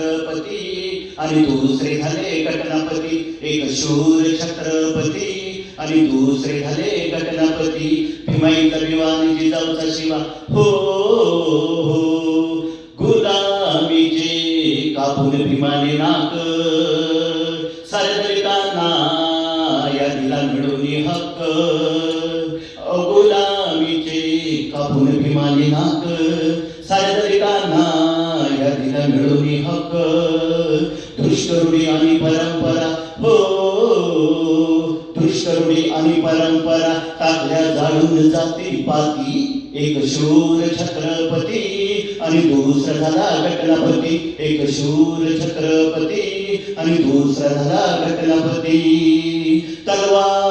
छत्रपती आणि दुसरे झाले घटनापती एक शूर छत्रपती. आणि दुसरे झाले घटनापती भीमाई विवान जिजाऊचा शिवा. हो, हो हो. गुलामीचे कापून भीमाने नाक या मिळून हक्क दुष्टरुडी आणि परंपरा हो. दुष्टरुडी आणि परंपरा टाकल्या जाळून जाती पाती एक शूर छत्रपती आणि दुसरा झाला घटनापती. एक शूर छत्रपती आणि दुसरा झाला घटनापती. तलवार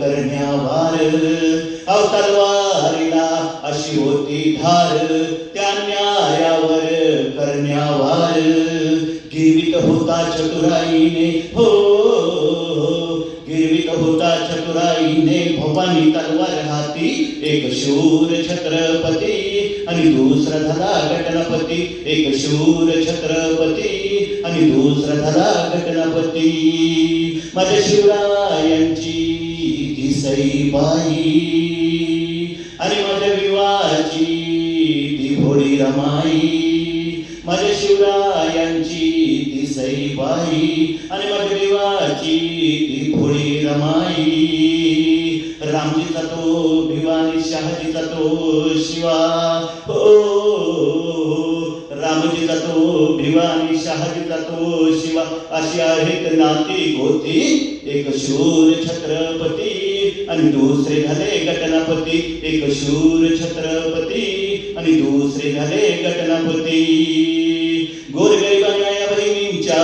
करण्यावार अव तलवारीला अशी होती धार. त्या न्यायावर करण्यावार जीवित होता चतुराईने हो आणि तलवार हाती एक शूर छत्रपती आणि दुसरा झाला घटनापती एक शूर छत्रपती आणि दुसरा झाला घटनापती माझ्या शिवरायांची दिसई बाई आणि माझ्या विवाची ती भोळी रमाई. माझ्या शिवरायांची ती सईबाई आणि माझ्या देवाची ती भोळी रमाई. रामजीचा तो भिवानी शहाजीचा तो शिवा. हो रामजीचा तो भिवानी शहाजीचा तो शिवा. अशी आहेत नाती गोती एक शूर छत्रपती आणि दुसरे झाले घटनापती एक शूर छत्रपती आणि दुसरे झाले घटनापती गोरगरीबांना या बहिणींच्या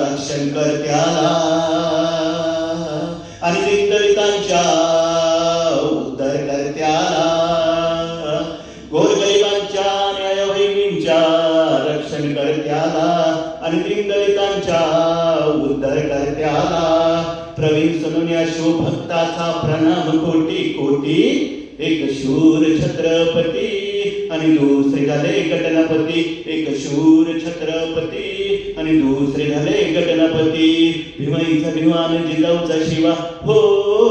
रक्षण करत्याला दीनदलितांच्या उद्धार करत्याला गोरगरिबांच्या न्याय बहिणींच्या रक्षण करत्याला आणि दलितांच्या उद्धार प्रवीण प्रवीण या शिवभक्ताचा प्रणाम कोटी कोटी. एक शूर छत्रपती आणि दुसरे झाले गटनपती एक शूर छत्रपती आणि दुसरे झाले गटनपती भीमाईचा भिमान जिजाऊचा शिवा. हो हो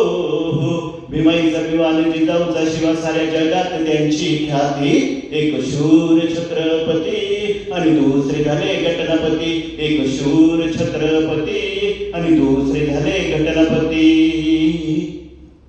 भीमाईचा भिवान जिजाऊचा शिवा साऱ्या जगात त्यांची ख्याती एक शूर छत्रपती आणि दुसरे झाले घटनापती एक शूर छत्रपती आणि दुसरे